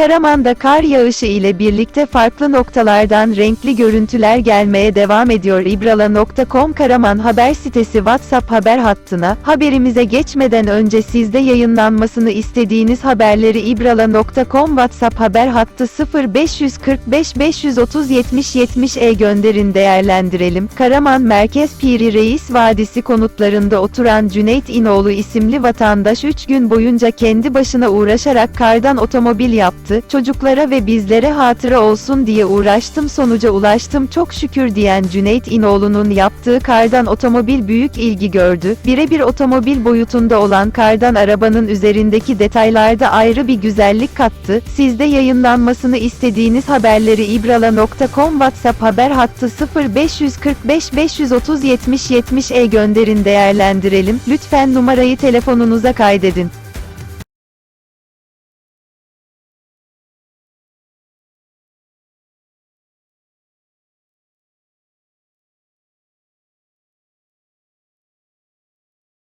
Karaman'da kar yağışı ile birlikte farklı noktalardan renkli görüntüler gelmeye devam ediyor. İbrala.com Karaman haber sitesi WhatsApp haber hattına, haberimize geçmeden önce sizde yayınlanmasını istediğiniz haberleri İbrala.com WhatsApp haber hattı 0545 530 70 70'e gönderin değerlendirelim. Karaman Merkez Piri Reis Vadisi konutlarında oturan Cüneyt İnoğlu isimli vatandaş 3 gün boyunca kendi başına uğraşarak kardan otomobil yaptı. Çocuklara ve bizlere hatıra olsun diye uğraştım sonuca ulaştım çok şükür diyen Cüneyt İnoğlu'nun yaptığı kardan otomobil büyük ilgi gördü. Birebir otomobil boyutunda olan kardan arabanın üzerindeki detaylarda ayrı bir güzellik kattı. Sizde yayınlanmasını istediğiniz haberleri ibrala.com WhatsApp haber hattı 0545 530 70 70'e gönderin değerlendirelim. Lütfen numarayı telefonunuza kaydedin.